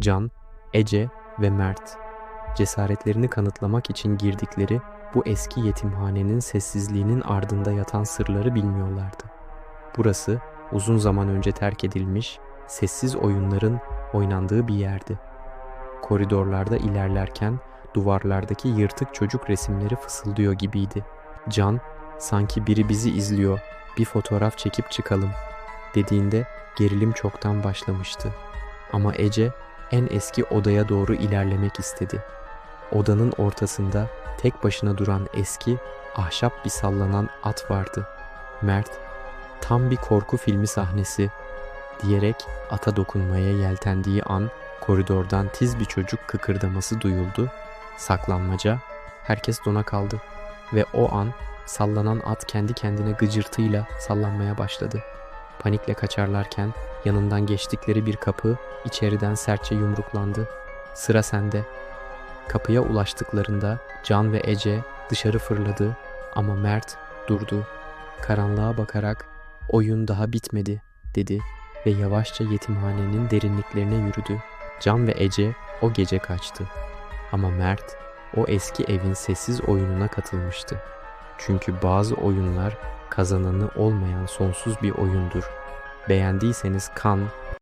Can, Ece ve Mert cesaretlerini kanıtlamak için girdikleri bu eski yetimhanenin sessizliğinin ardında yatan sırları bilmiyorlardı. Burası uzun zaman önce terk edilmiş, sessiz oyunların oynandığı bir yerdi. Koridorlarda ilerlerken duvarlardaki yırtık çocuk resimleri fısıldıyor gibiydi. Can, sanki biri bizi izliyor, bir fotoğraf çekip çıkalım dediğinde gerilim çoktan başlamıştı. Ama Ece en eski odaya doğru ilerlemek istedi. Odanın ortasında tek başına duran eski, ahşap bir sallanan at vardı. Mert, tam bir korku filmi sahnesi diyerek ata dokunmaya yeltendiği an koridordan tiz bir çocuk kıkırdaması duyuldu. Saklanmaca, herkes dona kaldı ve o an sallanan at kendi kendine gıcırtıyla sallanmaya başladı. Panikle kaçarlarken yanından geçtikleri bir kapı içeriden sertçe yumruklandı. Sıra sende. Kapıya ulaştıklarında Can ve Ece dışarı fırladı ama Mert durdu. Karanlığa bakarak oyun daha bitmedi dedi ve yavaşça yetimhanenin derinliklerine yürüdü. Can ve Ece o gece kaçtı. Ama Mert o eski evin sessiz oyununa katılmıştı. Çünkü bazı oyunlar kazananı olmayan sonsuz bir oyundur. Beğendiyseniz kan